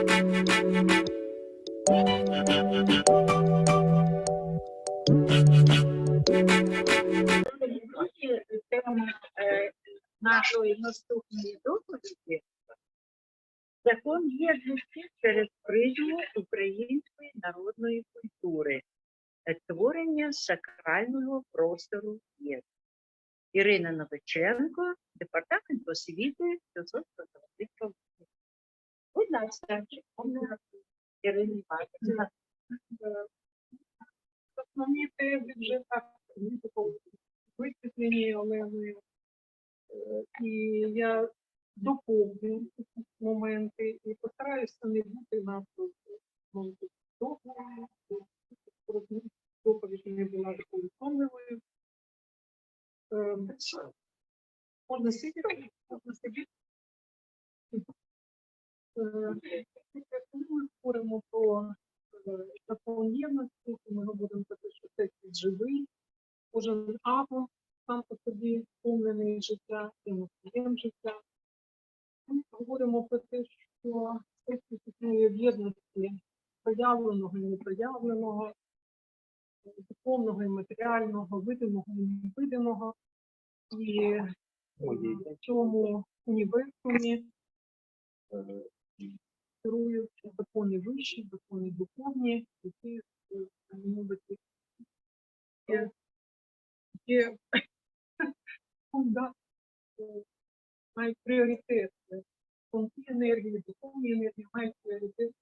Тема нашої наступної доповіді закон єдності через призму української народної культури, творення сакрального простору єдності. Ірина Новиченко, департамент освіти Філософського. Основні тези вже так висвітлені Оленою. І я доповню моменти і постараюся не бути ну, довгою, доповідь не була такою втомливою. Можна сидіти. Е, ми говоримо про е, закон єдності, ми говоримо про те, що це світ живий, кожен атом сам по собі сповнений життя, і носієм життя. Ми говоримо про те, що це світ існує в єдності проявленого і непроявленого, е, духовного і матеріального, видимого і невидимого. І е, в цьому універсумі е, керують закони вищі, закони духовні, які е, мовити є, є фунда- е, мають пріоритет. Е, Тонкі енергії, духовні енергії мають пріоритет.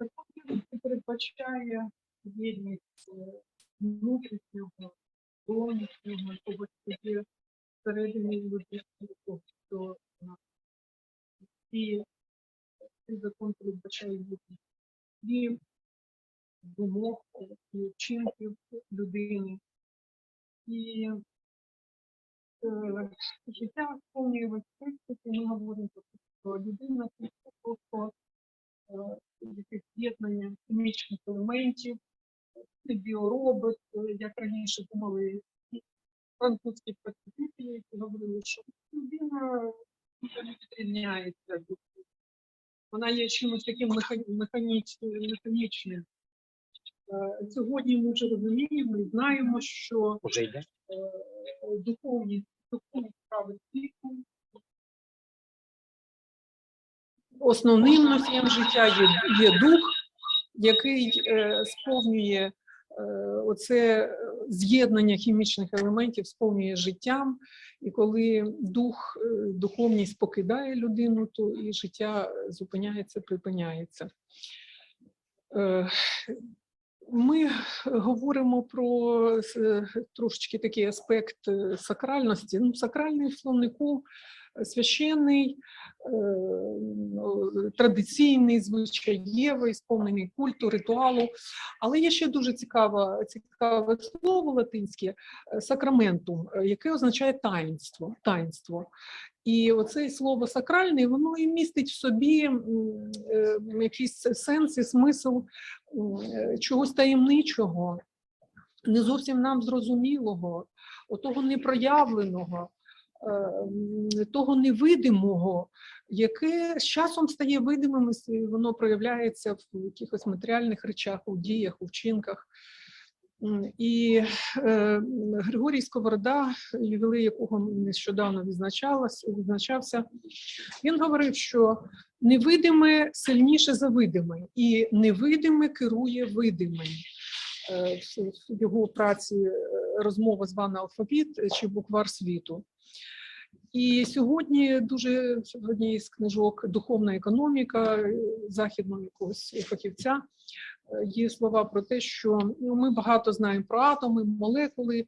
Закон передбачає єдність внутрішнього, зовнішнього, якогось є всередині людини, і цей закон передбачає і думок, і вчинків людини. І е, життя сповнює і ми говоримо про що людина це просто е, якесь з'єднання хімічних елементів, біоробот, е, як раніше думали французькі практики, які говорили, що людина не відрізняється. від- Вона є чимось таким меха- механічним. Е, Сьогодні ми вже розуміємо і знаємо, що Уже йде? е, духовні, духовні справи світу. Основним носієм життя є, є дух, який е, сповнює е, оце е, з'єднання хімічних елементів, сповнює життям. І коли дух, е, духовність покидає людину, то і життя е, зупиняється, припиняється. Е, ми говоримо про е, трошечки такий аспект е, сакральності. Ну, сакральний словнику е, священний, е, ну, традиційний, звичаєвий, сповнений культу, ритуалу. Але є ще дуже цікаве, цікаве слово латинське е, сакраментум, е, яке означає таїнство. таїнство. І оце слово сакральний, воно і містить в собі якийсь сенс і смисл чогось таємничого, не зовсім нам зрозумілого, отого непроявленого, того невидимого, яке з часом стає видимим, і воно проявляється в якихось матеріальних речах, у діях, у вчинках. І е, Григорій Сковорода, ювілей якого нещодавно відзначався, він говорив, що невидиме сильніше за видиме, і невидиме керує видимим. Е, в- його праці е, розмова звана алфавіт е, чи буквар світу. І сьогодні дуже в одній з книжок Духовна економіка західного якогось фахівця е, є слова про те, що ну, ми багато знаємо про атоми, молекули.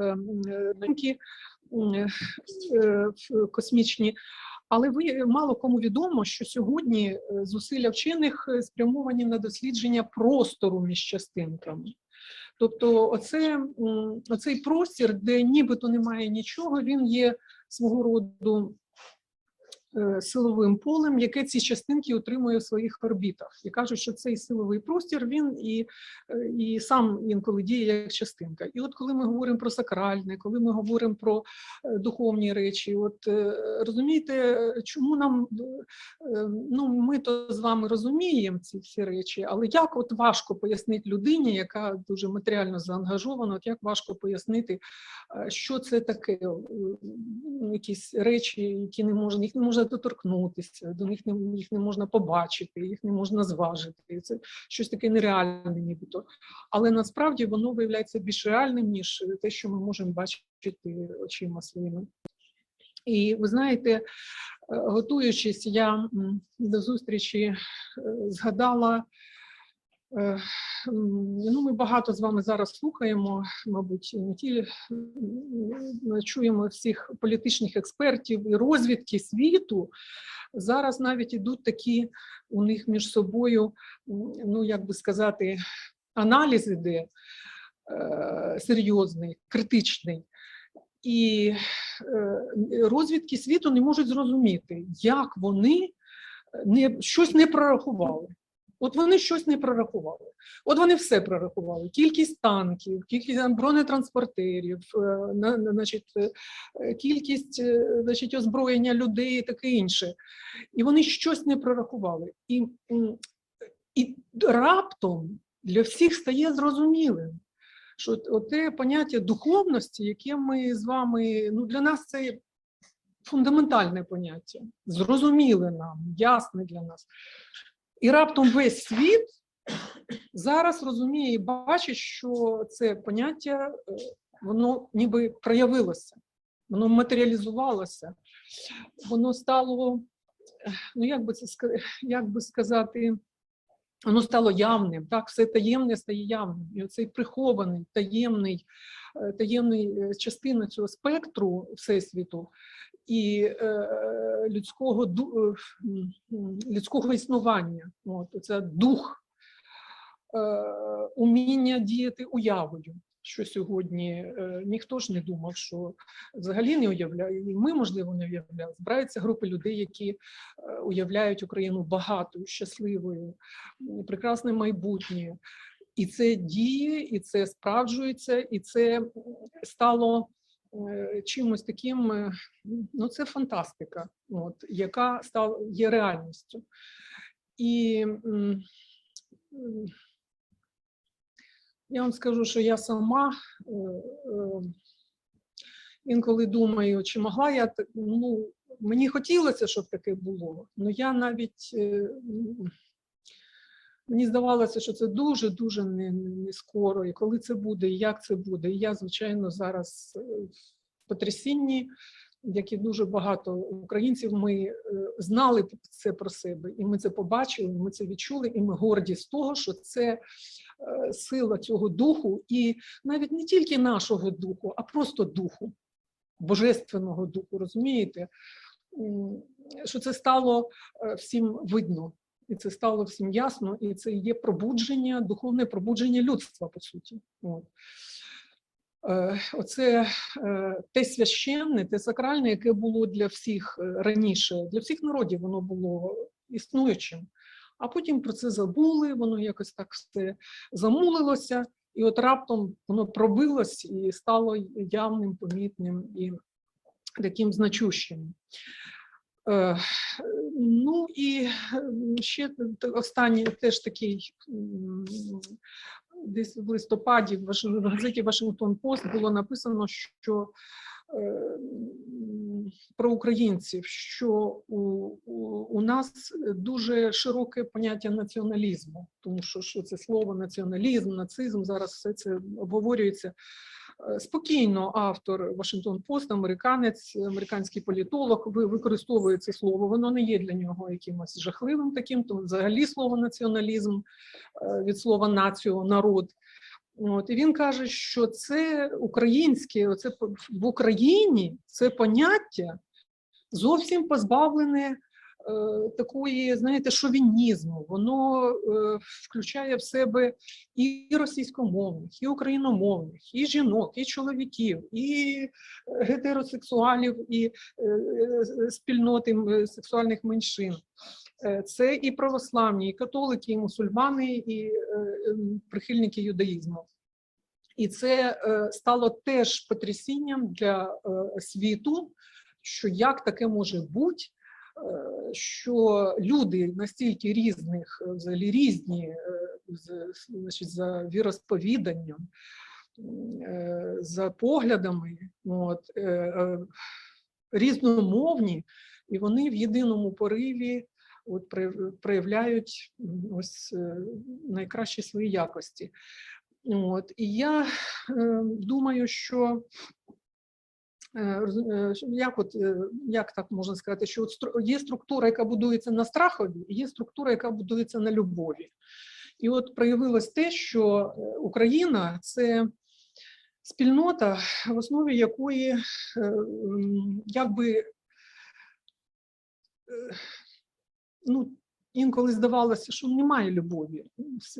ем, е, е, космічні, але ви мало кому відомо, що сьогодні зусилля вчених спрямовані на дослідження простору між частинками. Тобто, оце, оцей простір, де нібито немає нічого, він є свого роду силовим полем, яке ці частинки отримує в своїх орбітах. І кажуть, що цей силовий простір він і, е, і сам інколи діє як частинка. І от коли ми говоримо про сакральне, коли ми говоримо про е, духовні речі, от е, розумієте, е, чому нам е, ну ми то з вами розуміємо ці всі речі, але як от важко пояснити людині, яка дуже матеріально заангажована, от як важко пояснити, е, що це таке, е, якісь речі, які не можна, їх не можна доторкнутися, до них не їх не можна побачити, їх не можна зважити. Це щось таке нереальне, нібито. Але насправді воно виявляється більш реальним, ніж те, що ми можемо бачити очима своїми. І ви знаєте, е, готуючись, я до зустрічі е, згадала. Е, Ну, ми багато з вами зараз слухаємо, мабуть, не ті чуємо всіх політичних експертів і розвідки світу. Зараз навіть ідуть такі у них між собою, ну як би сказати, аналіз іде е, серйозний, критичний. І е, розвідки світу не можуть зрозуміти, як вони не, щось не прорахували. От вони щось не прорахували. От вони все прорахували: кількість танків, кількість бронетранспортерів, е, на- на- значить, е, кількість е, значить, озброєння людей і таке інше. І вони щось не прорахували. І, і раптом для всіх стає зрозумілим, що те поняття духовності, яке ми з вами, ну для нас це фундаментальне поняття, зрозуміле нам, ясне для нас. І раптом весь світ зараз розуміє і бачить, що це поняття е, воно ніби проявилося, воно матеріалізувалося, воно стало, е, ну як би це як би сказати, воно стало явним. Так, все таємне стає явним. І оцей прихований, таємний, е, таємний е, частина цього спектру всесвіту і е, людського е, людського існування. От це дух е, уміння діяти уявою. Що сьогодні е, ніхто ж не думав, що взагалі не уявляє, і ми, можливо, не уявляли. Збираються групи людей, які е, уявляють Україну багатою, щасливою, м, прекрасне майбутнє. І це діє, і це справджується, і це стало е, чимось таким. Ну, це фантастика, от, яка стала є реальністю. І я вам скажу, що я сама е, е, інколи думаю, чи могла я так- ну, мені хотілося, щоб таке було, але я навіть е, мені здавалося, що це дуже дуже не, не скоро, і коли це буде, і як це буде. І я, звичайно, зараз в потрясінні, як і дуже багато українців, ми знали це про себе, і ми це побачили, ми це відчули, і ми горді з того, що це сила цього духу, і навіть не тільки нашого духу, а просто духу, божественного духу, розумієте? Що це стало е, всім видно, і це стало всім ясно, і це є пробудження, духовне пробудження людства, по суті. От. Е, Оце е, те священне, те сакральне, яке було для всіх е, раніше, для всіх народів воно було існуючим. А потім про це забули, воно якось так все замулилося, і от раптом воно пробилось і стало явним, помітним і таким значущим. Е, Ну і ще т- останній теж такий десь в листопаді в газеті Вашингтон Пост було написано, що е, про українців, що у, у, нас дуже широке поняття націоналізму, тому що, що це слово націоналізм, нацизм зараз все це обговорюється. Е, Спокійно автор Вашингтон Пост, американець, американський політолог, використовує це слово. Воно не є для нього якимось жахливим таким, то взагалі слово націоналізм е, від слова націо, народ. От, і він каже, що це українське, оце в Україні це поняття зовсім позбавлене е, такої, знаєте, шовінізму. Воно е, включає в себе і російськомовних, і україномовних, і жінок, і чоловіків, і е, гетеросексуалів, і е, е, спільноти сексуальних меншин. Е, Це і православні, і католики, і мусульмани, і е, ем, прихильники юдаїзму. І це е, стало теж потрясінням для е, світу, що як таке може бути, е, що люди настільки різних, е, взагалі різні е, значить, за віросповіданням, е, за поглядами, от, е, е, різномовні, і вони в єдиному пориві от, прояв- проявляють ось е, найкращі свої якості. От, і я е, думаю, що е, що- як, от, як так можна сказати, що от є структура, яка будується на страхові, і є структура, яка будується на любові. І от проявилось те, що Україна це спільнота, в основі якої якби ну, інколи здавалося, що немає любові.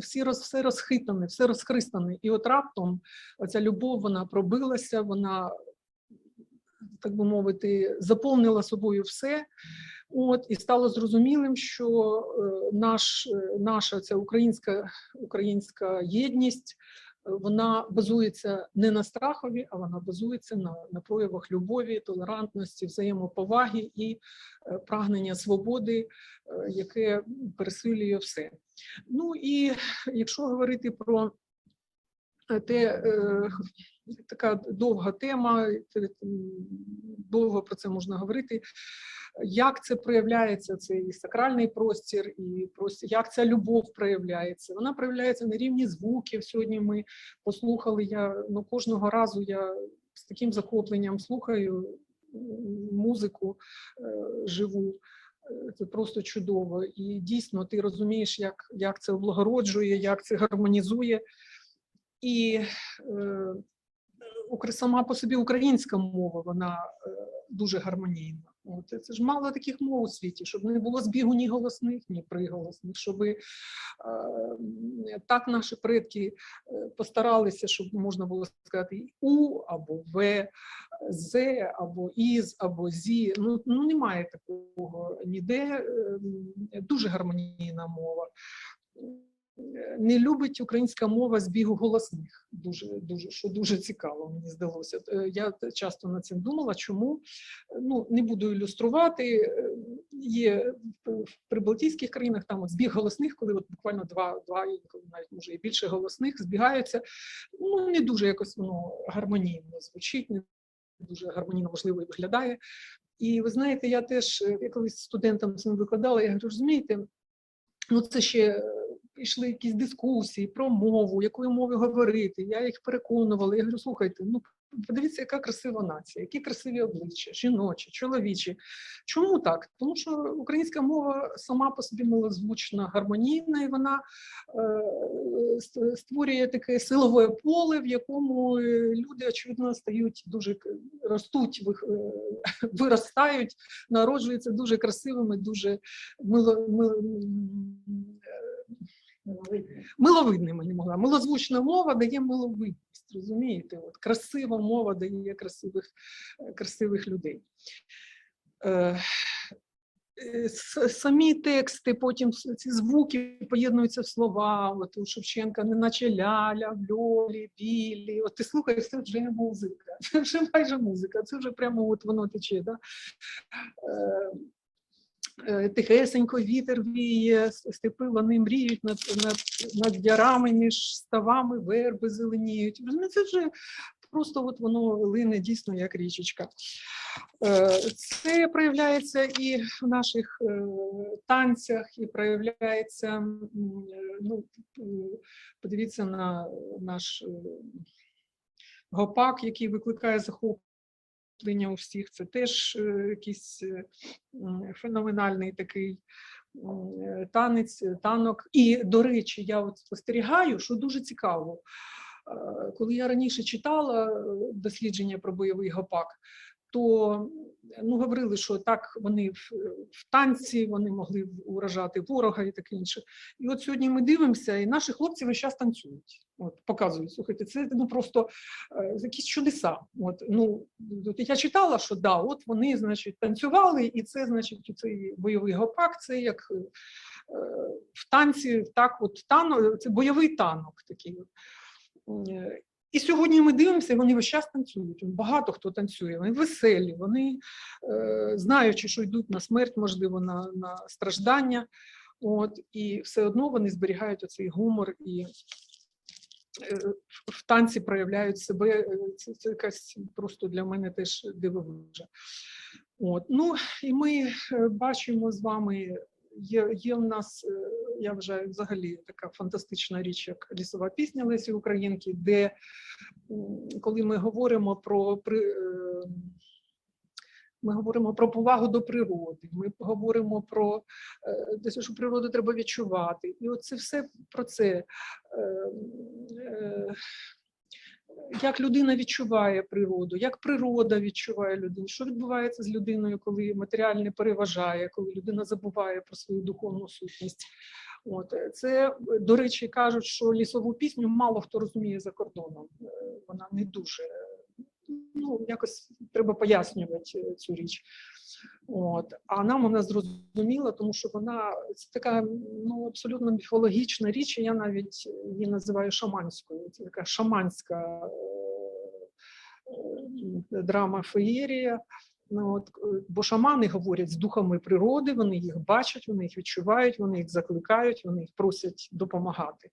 Всі- роз, все розхитане, все розхристане. І от раптом оця любов вона пробилася, вона, так би мовити, заповнила собою все. От, і стало зрозумілим, що е, наш, е, наша ця українська, українська єдність вона базується не на страхові, а вона базується на, на проявах любові, толерантності, взаємоповаги і е, прагнення свободи, е, яке пересилює все. Ну і якщо говорити про е, те, така довга тема, довго про це можна говорити. Як це проявляється, цей сакральний простір, і простір, як ця любов проявляється? Вона проявляється на рівні звуків. Сьогодні ми послухали. Я ну кожного разу я з таким захопленням слухаю музику е, живу. Е, Це просто чудово. І дійсно ти розумієш, як, як це облагороджує, як це гармонізує. І е, сама по собі українська мова, вона е, дуже гармонійна. От, це ж мало таких мов у світі, щоб не було збігу ні голосних, ні приголосних, щоб е, так наші предки е, постаралися, щоб можна було сказати у або в, з або із, або зі. Ну, ну немає такого ніде. е, Дуже гармонійна мова. Не любить українська мова збігу голосних, дуже, дуже, що дуже цікаво, мені здалося. Е, Я часто над цим думала, чому ну не буду ілюструвати. е, Є в прибалтійських країнах там от збіг голосних, коли от буквально два, два навіть може і більше голосних збігаються. Ну не дуже якось воно гармонійно звучить, не дуже гармонійно можливо і виглядає. І ви знаєте, я теж е, я колись студентам цим викладала, я говорю, розумієте, ну це ще йшли якісь дискусії про мову, якою мовою говорити. Я їх переконувала. Я говорю, слухайте, ну подивіться, яка красива нація, які красиві обличчя, жіночі, чоловічі. Чому так? Тому що українська мова сама по собі милозвучна, гармонійна, і вона е, створює таке силове поле, в якому е, люди, очевидно, стають дуже ростуть, е, виростають, народжуються дуже красивими, дуже мило, мило, м, миловидними не могла. Милозвучна мова дає миловидність, розумієте? От красива мова дає красивих, красивих людей. Е, е, Самі тексти, потім ці звуки поєднуються в слова. От у Шевченка, неначе ляля, льолі, білі. От ти слухаєш, це вже музика, це вже майже музика, це вже прямо от воно тече. Да? Е, Тихесенько вітер віє, степи вони мріють над, над, над ярами між ставами, верби зеленіють. Ну, Це вже просто от воно лине дійсно як річечка. Е, Це проявляється і в наших е, танцях, і проявляється, е, ну, е, подивіться на наш е, гопак, який викликає захоплення у всіх. Це теж е, якийсь е, феноменальний такий е, танець, танок. І, до речі, я от спостерігаю, що дуже цікаво. Коли я раніше читала дослідження про бойовий гопак, то ну, говорили, що так вони в, в танці, вони могли уражати ворога і таке інше. І от сьогодні ми дивимося, і наші хлопці весь час танцюють. От, показують, слухайте, це ну просто е, якісь чудеса. От, ну, я читала, що да, от вони, значить, танцювали, і це, значить, цей бойовий гопак, це як е, в танці, так, от танок, це бойовий танок такий. Е, І сьогодні ми дивимося, вони весь час танцюють. Багато хто танцює, вони веселі, вони е, знаючи, що йдуть на смерть, можливо, на, на страждання. От, і все одно вони зберігають оцей гумор і в- в танці проявляють себе. Е, Це, це якась просто для мене теж дивовижа. От. Ну і ми е, бачимо з вами. Є, є в нас, е, я вважаю, взагалі така фантастична річ, як лісова пісня Лесі Українки, де коли ми говоримо про при, е, ми говоримо про повагу до природи, ми говоримо про е, те, що природу треба відчувати. І от це все про це. Е, е, Як людина відчуває природу, як природа відчуває людину, що відбувається з людиною, коли матеріальне переважає, коли людина забуває про свою духовну сутність. От це, до речі, кажуть, що лісову пісню мало хто розуміє за кордоном. Вона не дуже ну, якось треба пояснювати е, цю річ. От. А нам вона зрозуміла, тому що вона це така ну, абсолютно міфологічна річ, і я навіть її називаю шаманською. Це така шаманська е, е, драма феєрія. Ну, от, бо шамани говорять з духами природи, вони їх бачать, вони їх відчувають, вони їх закликають, вони їх просять допомагати.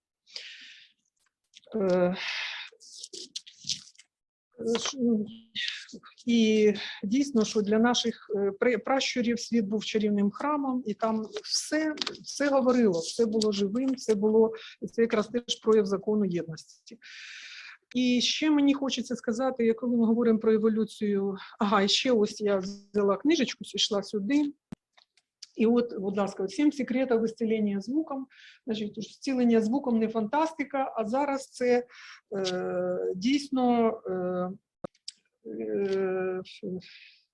І дійсно, що для наших е, пращурів світ був чарівним храмом, і там все, все говорило, все було живим, це було це якраз теж прояв закону єдності. І ще мені хочеться сказати, коли ми говоримо про еволюцію, ага, і ще ось я взяла книжечку, йшла сюди. І от, будь ласка, сім секретів ісцілення звуком. Значить, зцілення звуком не фантастика, а зараз це е, дійсно е, е,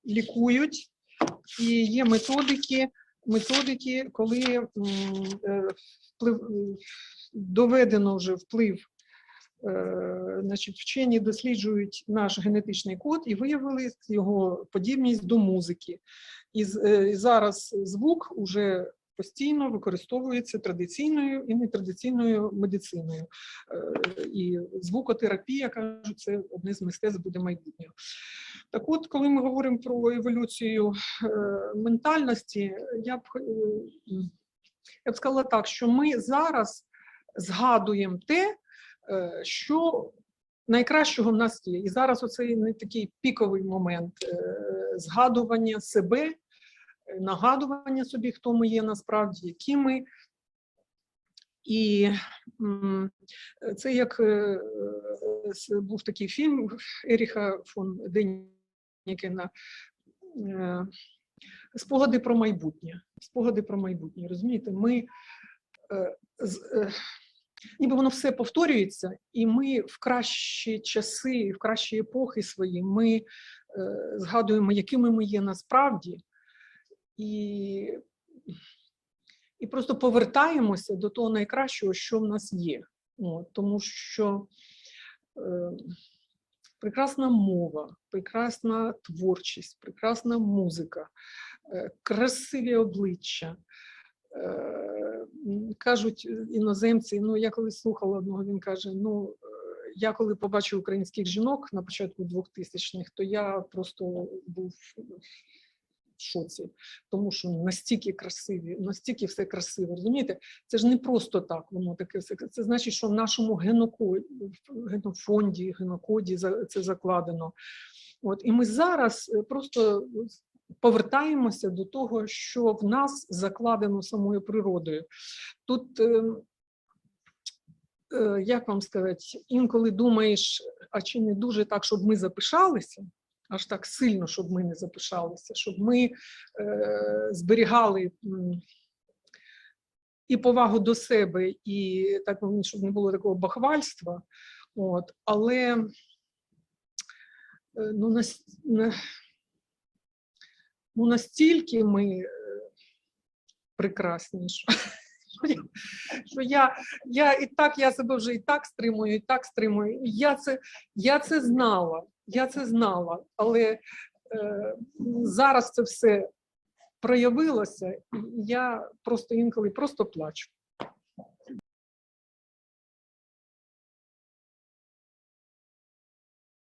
лікують, і є методики, методики, коли е, вплив, доведено вже вплив. е, Значить, вчені досліджують наш генетичний код і виявили його подібність до музики. І, е, і зараз звук уже постійно використовується традиційною і нетрадиційною медициною. Е, І звукотерапія, кажуть, це одне з мистецтв буде майбутнього. Так от, коли ми говоримо про еволюцію е, ментальності, я б, я б сказала так, що ми зараз згадуємо те, що найкращого в нас є. І зараз оцей не такий піковий момент згадування себе, е, нагадування собі, хто ми є насправді, які ми. І це як е, був такий фільм Еріха фон Денікена е, Спогади про майбутнє. Спогади про майбутнє. Розумієте, ми ніби воно все повторюється, і ми в кращі часи, в кращі епохи свої, ми е, згадуємо, якими ми є насправді, і, і просто повертаємося до того найкращого, що в нас є. От, тому що е, прекрасна мова, прекрасна творчість, прекрасна музика, е, красиві обличчя. Е, Кажуть іноземці, ну я колись слухала одного, він каже: ну е, я коли побачив українських жінок на початку 2000-х, то я просто був в шоці, тому що настільки красиві, настільки все красиво. Розумієте, це ж не просто так, воно таке все. Це значить, що в нашому геноко- в генофонді, генокоді це закладено. От і ми зараз просто повертаємося до того, що в нас закладено самою природою. Тут, е, е, як вам сказати, інколи думаєш, а чи не дуже так, щоб ми запишалися, аж так сильно, щоб ми не запишалися, щоб ми е, зберігали. І повагу до себе, і так ну, щоб не було такого бахвальства. От, але е, ну, нас, на, ну настільки ми е, прекрасні, що, що я, я і так я себе вже і так стримую, і так стримую. І Я це, я це знала, я це знала, але е, зараз це все проявилося, і я просто інколи просто плачу.